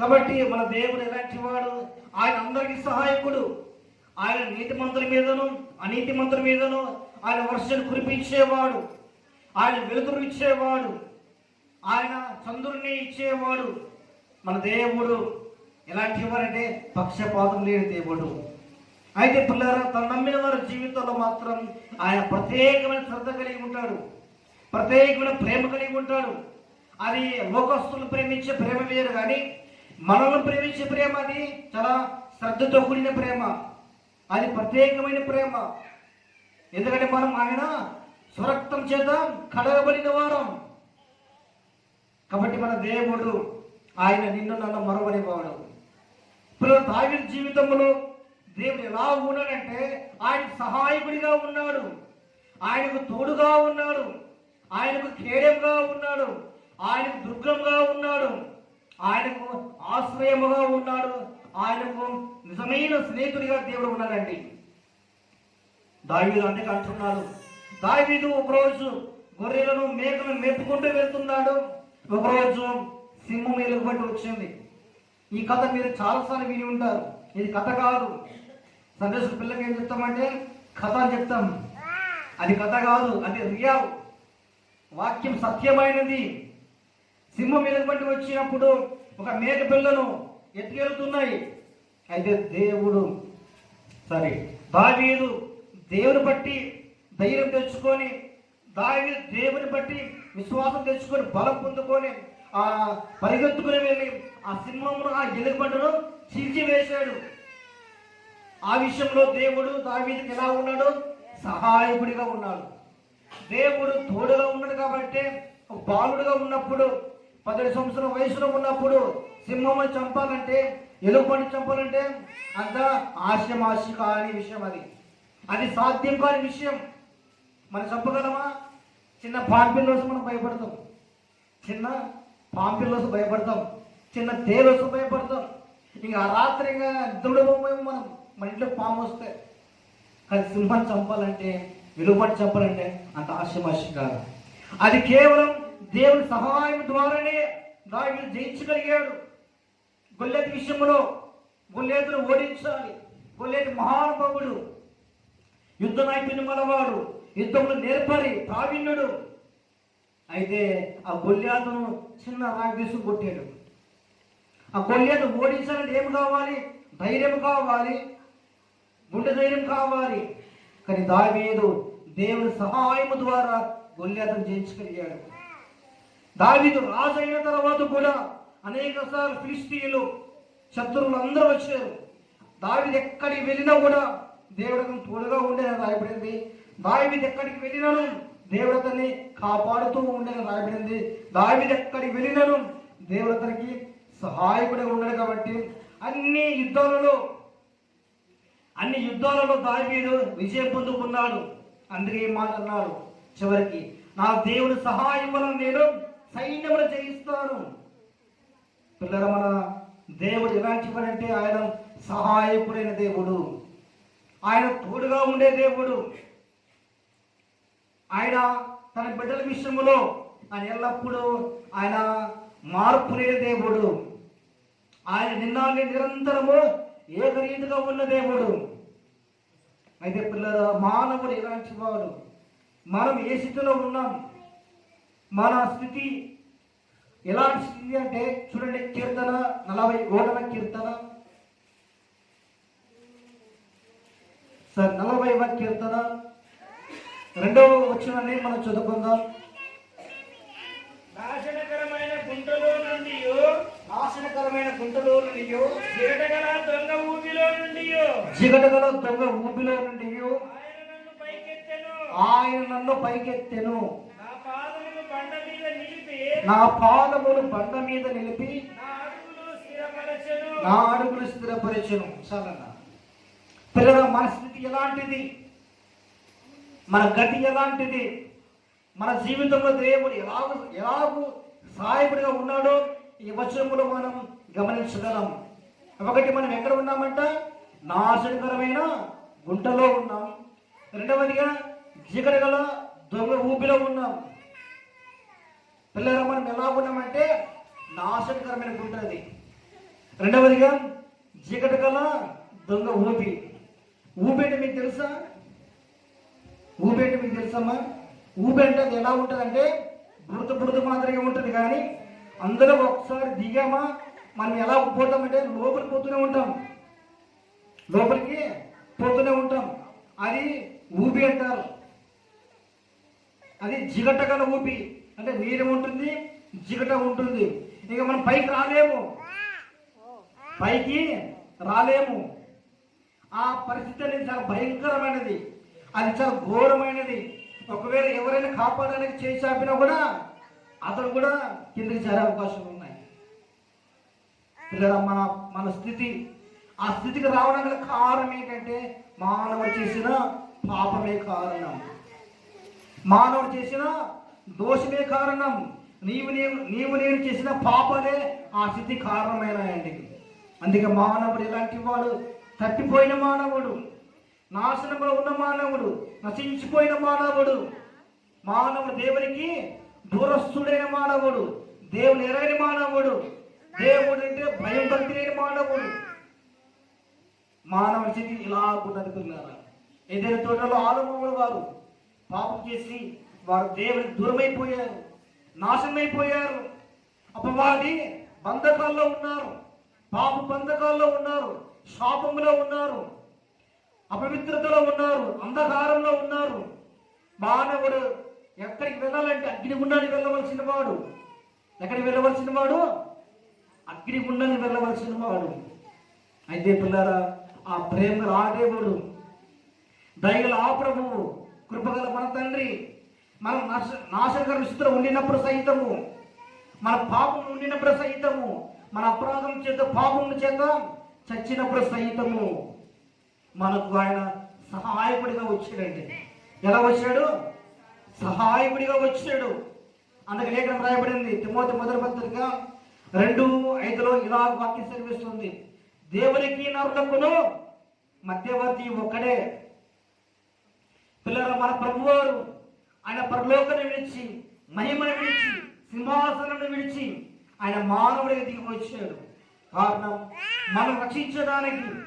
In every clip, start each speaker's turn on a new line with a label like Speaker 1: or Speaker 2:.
Speaker 1: కాబట్టి మన దేవుడు ఎలాంటి వాడు? ఆయన అందరికీ సహాయకుడు. ఆయన నీతి మంత్రుల మీదను అనీతిమంతుల మీదను ఆయన వర్షం కురిపించేవాడు. ఆయన వెలుతురు ఇచ్చేవాడు. ఆయన చంద్రుడిని ఇచ్చేవాడు. మన దేవుడు ఎలాంటి వారంటే పక్షపాతం లేని దేవుడు. అయితే పిల్లరా తను నమ్మిన వారి జీవితంలో మాత్రం ఆయన ప్రత్యేకమైన శ్రద్ధ కలిగి ఉంటాడు. ప్రత్యేకమైన ప్రేమ కలిగి ఉంటాడు. అది లోకస్తులు ప్రేమించే ప్రేమ వేరు కానీ మనల్ని ప్రేమించే ప్రేమ అది. చాలా శ్రద్ధతో కూడిన ప్రేమ. అది ప్రత్యేకమైన ప్రేమ. ఎందుకంటే మనం ఆయన స్వరక్తం చేత కడగబడిన వారం. కాబట్టి మన దేవుడు ఆయన నిన్ను నన్ను మరవనివాడు ఇప్పుడు దావిద జీవితంలో దేవుడు ఎలా ఉన్నాడంటే ఆయన సహాయకుడిగా ఉన్నాడు. ఆయనకు తోడుగా ఉన్నాడు. ఆయనకు ఖేడంగా ఉన్నాడు. ఆయనకు దుర్గంగా ఉన్నాడు. ఆయనకు ఆశ్రయముగా ఉన్నాడు. ఆయనకు నిజమైన స్నేహితుడిగా దేవుడు ఉన్నాడండి. దావీదు అంటే అంటున్నాడు. దావీదు ఒకరోజు గొర్రెలను మేకలను మేపుకుంటూ వెళ్తున్నాడు. ఒకరోజు సింహం ఎలుగుబడి వచ్చింది. ఈ కథ మీరు చాలాసార్లు విని ఉంటారు. ఇది కథ కాదు. సందేశ పిల్లకి ఏం చెప్తామంటే కథ అని చెప్తాం. అది కథ కాదు అది రియల్. వాక్యం సత్యమైనది. సింహం ఎలుగుబట్టి వచ్చినప్పుడు ఒక మేక పిల్లను ఎత్తుకెళ్తున్నాయి. అయితే దేవుడు సరే దావీదు దేవుని బట్టి ధైర్యం తెచ్చుకొని దావి దేవుని బట్టి విశ్వాసం తెచ్చుకొని బలం పొందుకొని ఆ పరిగెత్తుకుని వెళ్ళి ఆ సింహమును ఆ ఎలుగుబంటను చీల్చివేశాడు ఆ విషయంలో దేవుడు దావీదుకి ఎలా ఉన్నాడు? సహాయకుడిగా ఉన్నాడు. దేవుడు తోడుగా ఉన్నాడు కాబట్టి బాలుడుగా ఉన్నప్పుడు పదిహేడు సంవత్సరం వయసులో ఉన్నప్పుడు సింహముని చంపాలంటే ఎలుగుబంటి చంపాలంటే అంత ఆశమాశి కాని విషయం అది. అది సాధ్యం కాని విషయం. మనం చెప్పగలమా? చిన్న పాంపిల్లోసి మనం భయపడతాం. చిన్న పాంపిల్లోసి భయపడతాం. చిన్న తేలోసి భయపడతాం. ఇంకా ఆ రాత్రి ఇంకా నిద్రపోమేమో మనం. మన ఇంట్లో పాము వస్తే. కానీ సింహం చంపాలంటే విలువబడి చంపాలంటే అంత ఆశమాశి కాదు అది కేవలం దేవుని సహాయం ద్వారానే దాన్ని జయించగలిగాడు. గొల్లెతి విషయంలో గొల్లెతును ఓడించాలి. గొల్లెతి మహానుభావుడు. యుద్ధ నైపుణ్యం గలవాడు. యుద్ధంలో నేర్పరి ప్రావీణ్యుడు. అయితే ఆ గొల్యాతును చిన్న రాయి కొట్టాడు. ఆ గొల్యాతు ఓడించాలంటే ఏం కావాలి? ధైర్యం కావాలి. గుండె ధైర్యం కావాలి. కానీ దావీదు దేవుని సహాయము ద్వారా గొల్యాతను జయించగలిగాడు. దావీదు రాజైన తర్వాత కూడా అనేక సార్లు ఫిలిస్తీన్లు శత్రువులు అందరూ వచ్చారు. దావిది ఎక్కడికి వెళ్ళినా కూడా దేవుడు అతను తోడుగా ఉండేది రాయబడింది. దావిది ఎక్కడికి వెళ్ళినను? దేవుడు అతన్ని కాపాడుతూ ఉండేది రాయబడింది. దావిది ఎక్కడికి వెళ్ళినాను? దేవుడు అతనికి సహాయకుడిగా ఉన్నాడు కాబట్టి అన్ని యుద్ధాలలో అన్ని యుద్ధాలలో దావీదు విజయం పొందుకున్నాడు. అందుకే ఈ మాట అన్నాడు చివరికి నా దేవుని సహాయం వలన నేను సైన్యములు జయిస్తారు పిల్లల మన దేవుడు ఎలాంటి అంటే ఆయన సహాయకుడైన దేవుడు. ఆయన తోడుగా ఉండే దేవుడు. ఆయన తన బిడ్డల విషయంలో ఆయన ఎల్లప్పుడూ ఆయన మార్పు లేని దేవుడు. ఆయన నిన్నాన్ని నిరంతరము ఏకరీతిగా ఉన్న దేవుడు. అయితే పిల్లల మానవుడు ఎలాంటి వాడు? మనం ఏ స్థితిలో ఉన్నాం? మన స్థితి ఎలాంటి స్థితి అంటే చూడండి కీర్తన నలభై ఓటన కీర్తన. సార్ నలభైవ కీర్తన. రెండవ వచ్చినని మనం చదువుకుందాం.
Speaker 2: నాశనకరమైన గుంటలో నుండి
Speaker 1: నాశనకరమైన గుంటలో నుండి
Speaker 2: జిగటగల దొంగ ఊబిలో నుండి
Speaker 1: జిగటగల దొంగ ఊపిలో నుండి
Speaker 2: ఆయన నన్ను పైకెత్తెను
Speaker 1: ఆయన నన్ను పైకెత్తెను
Speaker 2: నా పాదములు బండ మీద నిలిపి
Speaker 1: నా పాదములు బండ మీద నిలిపి
Speaker 2: నా అడుగులు స్థిరపరచెను.
Speaker 1: చాలన్న. పిల్లల మన స్థితి ఎలాంటిది? మన గతి ఎలాంటిది? మన జీవితంలో దేవుడు ఎలాగ ఎలాగూ సహాయకుడిగా ఉన్నాడో ఈ వచనములో మనం గమనించగలం. ఒకటి మనం ఎక్కడ ఉన్నామంట? నాశనకరమైన గుంటలో ఉన్నాం. రెండవదిగా జిగడగల దొంగ ఊపిలో ఉన్నాం. పిల్లల మనం ఎలా ఉన్నామంటే నాశనకరమైన ఉంటుంది రెండవదిగా చీకటి కల దొంగ ఊపి. ఊపి మీకు తెలుసా? ఊపి మీకు తెలుసమ్మా? ఊపి అది ఎలా ఉంటుంది అంటే బుడత బుడత మాదిరిగా ఉంటుంది కానీ అందులో ఒకసారి దిగామా? మనం ఎలా పోతామంటే లోపలికి పోతూనే ఉంటాం. లోపలికి పోతూనే ఉంటాం. అది ఊపి అంటారు. అది జిగట ఊపి. అంటే నీరు ఉంటుంది జిగట ఉంటుంది. ఇక మనం పైకి రాలేము. పైకి రాలేము. ఆ పరిస్థితి అనేది చాలా భయంకరమైనది. అది చాలా ఘోరమైనది. ఒకవేళ ఎవరైనా కాపాడడానికి చేసాపినా కూడా అతను కూడా కిందకి చేరే అవకాశాలు ఉన్నాయి. పిల్లల మన మన స్థితి. ఆ స్థితికి రావడానికి గల కారణం ఏంటంటే మానవుడు చేసిన పాపమే కారణం. మానవుడు చేసిన దోషమే కారణం. నీవు నేను నీవు నేను చేసిన పాపలే ఆ స్థితి కారణమైనాయండి అందుకే మానవుడు ఎలాంటి వాడు తప్పిపోయిన మానవుడు నాశనంలో ఉన్న మానవుడు నశించిపోయిన మానవుడు. మానవుడు దేవునికి దూరస్తుడైన మానవుడు దేవుని ఎరైన మానవుడు. దేవుడు అంటే భయం భక్తి లేని మానవుడు. మానవ స్థితి ఇలా ఉన్నది ఏదైనా తోటలో ఆలంబములు వారు పాపం చేసి వారు దేవునికి దూరమైపోయారు నాశనమైపోయారు. అపవాది బంధకాల్లో ఉన్నారు పాపు బంధకాల్లో ఉన్నారు శాపంలో ఉన్నారు అపవిత్రతలో ఉన్నారు అంధకారంలో ఉన్నారు. మానవుడు ఎక్కడికి వెళ్ళాలంటే అగ్నిగుండానికి వెళ్ళవలసిన వాడు. ఎక్కడికి వెళ్ళవలసిన వాడు? అగ్నిగుండానికి వెళ్ళవలసిన వాడు. అయితే పిల్లరా ఆ ప్రేమ ఆ దేవుడు దయగల ఆ ప్రభువు కృపగల మన తండ్రి మనం నాశ స్థితిలో ఉండినప్పుడు సహితము. మన పాపం ఉండినప్పుడు సహితము. మన అపరాధం చేత పాపం చేత చచ్చినప్పుడు సహితము. మనకు ఆయన సహాయకుడిగా వచ్చాడండి. ఎలా వచ్చాడు? సహాయకుడిగా వచ్చాడు. అందుకే లేఖనం రాయబడింది. తిమోతి మొదటి పత్రిక రెండు ఐదులో ఇలా వాక్యం సెలవిస్తుంది. దేవునికి నరులకును మధ్యవర్తి ఒక్కడే. పిల్లల మన ప్రభువారు ఆయన పరలోకను విడిచి మహిమను విడిచి సింహాసనం విడిచి ఆయన మానవుడికి దిగి వచ్చాడు. కారణం మనం రక్షించడానికి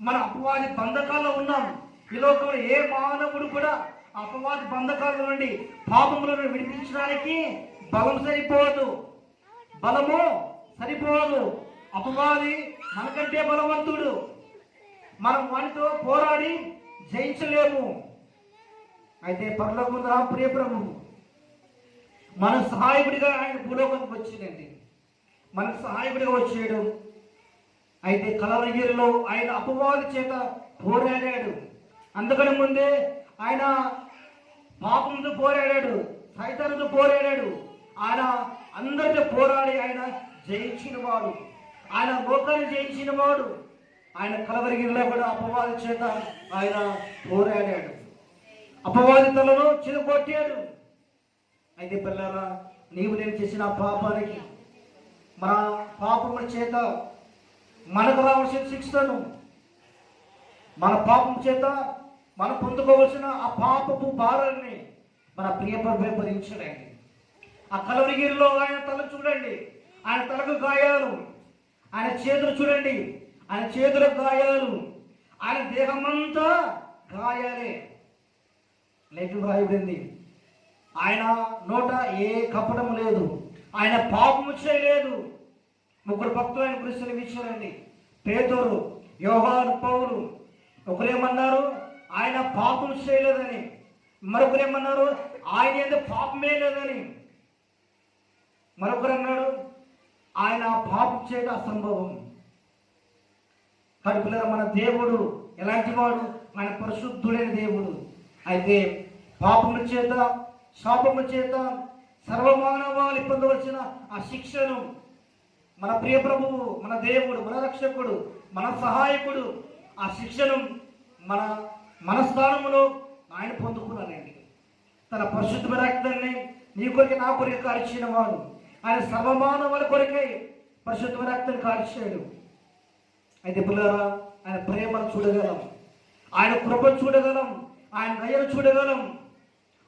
Speaker 1: మన అపవాది బంధకాల్లో ఉన్నాం. ఈ లోకంలో ఏ మానవుడు కూడా అపవాది బంధకాల నుండి పాపములను విడిపించడానికి బలం సరిపోదు. బలము సరిపోదు. అపవాది మనకంటే బలవంతుడు. మనం వానితో పోరాడి జయించలేము. అయితే పర్లోకముందు రా ప్రియ ప్రభు. మన సహాయకుడిగా ఆయన భూలోకానికి వచ్చిందండి. మన సహాయకుడిగా వచ్చేయడం అయితే కలవగిరిలో ఆయన అపవాది చేత పోరాడాడు. అందుకని ముందే ఆయన పాపంతో పోరాడాడు సైతాలతో పోరాడాడు. ఆయన అందరితో పోరాడి ఆయన జయించిన వాడు. ఆయన లోకాన్ని జయించిన వాడు. ఆయన కలవరిగిరిలో కూడా అపవాది చేత ఆయన పోరాడాడు. అపవాది తలను చిరగొట్టాడు అయితే పిల్లరా నీవు నేను చేసిన పాపానికి మన పాపముల చేత మనకు రావాల్సిన శిక్షను మన పాపం చేత మనం పొందుకోవలసిన ఆ పాపపు భారాన్ని మన ప్రియపరమే భరించడండి. ఆ కలవరిగిరిలో ఆయన తల చూడండి. ఆయన తలకు గాయాలు. ఆయన చేతులు చూడండి. ఆయన చేతులకు గాయాలు. ఆయన దేహమంతా గాయాలే. లేఖలు రాయబడింది ఆయన నోట ఏ కపటం లేదు. ఆయన పాపము చేయలేదు ముగ్గురు భక్తులు ఆయన గురించి సెలవిచ్చారండి పేదోరు యోహాను పౌరు ఒకరేమన్నారు? ఆయన పాపం చేయలేదని. మరొకరేమన్నారు? ఆయన ఏదో పాపమే లేదని. మరొకరు అన్నాడు ఆయన పాపం చేయడం అసంభవం. కానీ మన దేవుడు ఎలాంటి వాడు? ఆయన పరిశుద్ధుడైన దేవుడు. అయితే పాపముల చేత శాపముల చేత సర్వమానవాళి పొందవలసిన ఆ శిక్షను మన ప్రియ ప్రభువు మన దేవుడు మన రక్షకుడు మన సహాయకుడు ఆ శిక్షను మన మన స్థానంలో ఆయన పొందుకున్నానండి తన పరిశుద్ధ రక్తాన్ని నీ కొరికి నా కొరికి కాల్చిన వాడు. ఆయన సర్వమానవుల కొరకై పరిశుద్ధ రక్తాన్ని కాల్చాడు. అయితే పిల్లరా ఆయన ప్రేమను చూడగలం. ఆయన కృప చూడగలం. ఆయన దయను చూడగలం.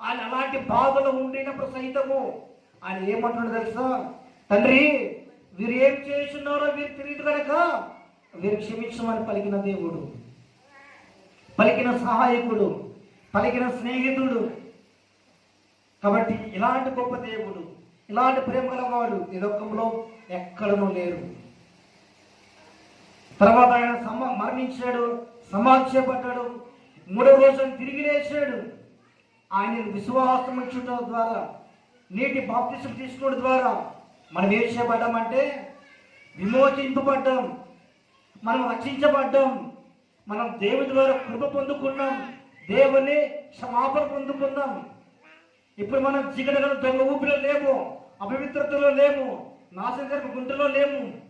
Speaker 1: ఆయన అలాంటి బాధలు ఉండినప్పుడు సైతము ఆయన ఏమంటున్నాడు తెలుసా? తండ్రి వీరు ఏం చేస్తున్నారో వీరు తెలియదు కనుక వీరు క్షమించమని పలికిన దేవుడు పలికిన సహాయకుడు పలికిన స్నేహితుడు. కాబట్టి ఇలాంటి గొప్ప దేవుడు ఇలాంటి ప్రేమ గలవాడు ఈ లోకంలో ఎక్కడనూ లేరు. తర్వాత ఆయన సమ మరణించాడు సమాక్షపడ్డాడు చేపట్టాడు. మూడవ రోజున తిరిగి లేచాడు. ఆయన విశ్వాసం ద్వారా నీటి బాప్తిసం తీసుకోవడం ద్వారా మనం ఏం చేయబడ్డామంటే విమోచింపబడ్డాం. మనం రక్షించబడ్డాం. మనం దేవుని ద్వారా కృప పొందుకున్నాం. దేవుని క్షమాపణ పొందుకున్నాం. ఇప్పుడు మనం జిగడగల దొంగ ఊపిలో లేము అపవిత్రతలో లేము నాశనకరపు గుంటలో లేము.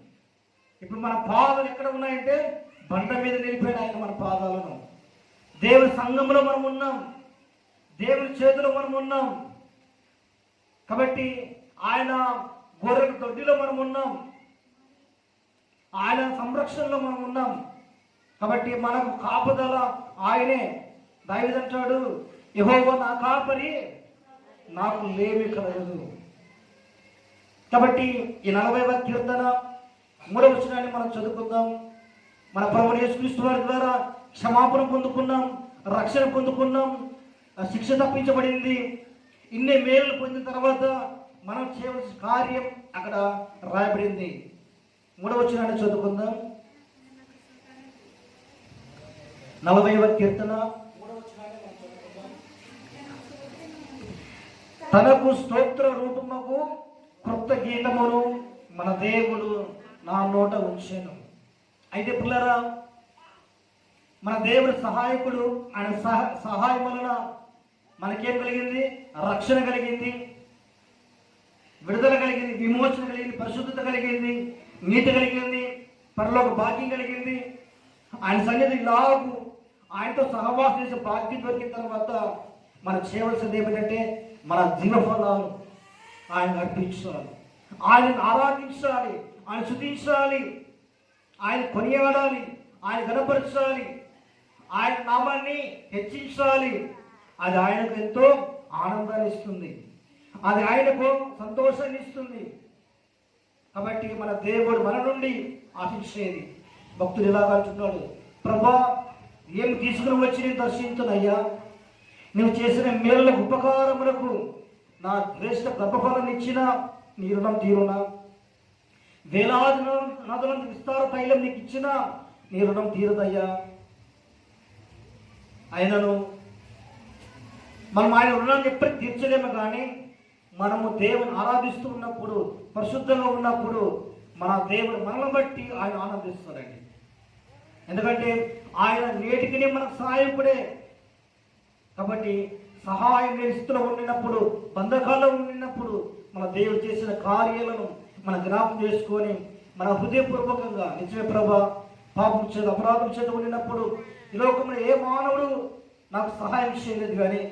Speaker 1: ఇప్పుడు మన పాదాలు ఎక్కడ ఉన్నాయంటే బండ మీద నిలిపాడు ఆయన మన పాదాలను. దేవుని సంఘంలో మనం ఉన్నాం. దేవుని చేతిలో మనం ఉన్నాం. కాబట్టి ఆయన గొర్రెల దొడ్డిలో మనం ఉన్నాం. ఆయన సంరక్షణలో మనం ఉన్నాం. కాబట్టి మనకు కాపుదల ఆయనే. దావిదంటాడు యెహోవా నా కాపరి నాకు లేమి కలగదు. కాబట్టి ఈ నలభైవ కీర్తన మూడవ వచనాన్ని మనం చదువుకుందాం. మన ప్రభుని యేసుక్రీస్తు వారి ద్వారా క్షమాపణ పొందుకున్నాం రక్షణ పొందుకున్నాం. శిక్ష తప్పించబడింది. ఇన్ని మేలు పొందిన తర్వాత మనం చేయవలసిన కార్యం అక్కడ రాయబడింది. మూడవ చిన్న చదువుకుందాం. నలభైవ కీర్తన. మూడవ తనకు స్తోత్ర రూపముకు కృత గీతమును మన దేవుడు నా నోట ఉంచాను. అయితే పిల్లరా మన దేవుని సహాయకుడు ఆయన సహ సహాయం వలన మనకేం కలిగింది? రక్షణ కలిగింది. విడుదల కలిగింది విమోచన కలిగింది పరిశుద్ధత కలిగింది నీతి కలిగింది పరలోక భాగ్యం కలిగింది. ఆయన సన్నిధి ఇలాగు ఆయనతో సహవాసం చేసే భాగ్యం దొరికిన తర్వాత మనం చేయవలసింది ఏమిటంటే మన జీవఫలాలు ఆయన అర్పించాలి. ఆయనను ఆరాధించాలి ఆయన శుద్ధించాలి ఆయన కొనియాడాలి ఆయన గణపరచాలి ఆయన నామాన్ని హెచ్చించాలి. అది ఆయనకు ఎంతో ఆనందాన్ని ఇస్తుంది. అది ఆయనకు సంతోషాన్ని ఇస్తుంది. కాబట్టి మన దేవుడు మన నుండి ఆశించేది. భక్తుడు ఇలా అంటున్నాడు ప్రభా ఏం తీసుకుని వచ్చి నేను దర్శించనయ్యా నువ్వు చేసిన మేళ్ళ ఉపకారములకు నా శ్రేష్ట గర్భఫలం ఇచ్చిన నీ రుణం తీరునా? వేలాది నదులను విస్తార తైలం నీకు ఇచ్చిన నీ రుణం తీరదయ్యా? ఆయనను మనం ఆయన రుణాన్ని ఎప్పటికీ తీర్చలేము కానీ మనము దేవుని ఆరాధిస్తూ ఉన్నప్పుడు పరిశుద్ధంగా ఉన్నప్పుడు మన దేవుడు మనల్ని బట్టి ఆయన ఆనందిస్తాడండి. ఎందుకంటే ఆయన నేటికినే మనకు సహాయకుడే. కాబట్టి సహాయం లేని స్థితిలో ఉండినప్పుడు బంధకాల్లో ఉండినప్పుడు మన దేవుడు చేసిన కార్యాలను మన జ్ఞాపం చేసుకొని మన హృదయపూర్వకంగా నిజమే ప్రభ పాపం చేత అపరాధం చేత ఉండినప్పుడు ఈ లోకంలో ఏ మానవుడు నాకు సహాయం చేయలేదు కానీ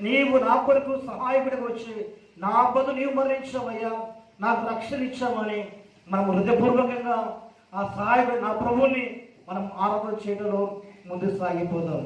Speaker 1: నీవు నా కొరకు సహాయకుడికి వచ్చి నా బదులు నీవు మరణించావయ్యా నాకు రక్షణ ఇచ్చామని మనం హృదయపూర్వకంగా ఆ సహాయకుడు నా ప్రభువుని మనం ఆరాధన చేయడంలో ముందు సాగిపోదాం.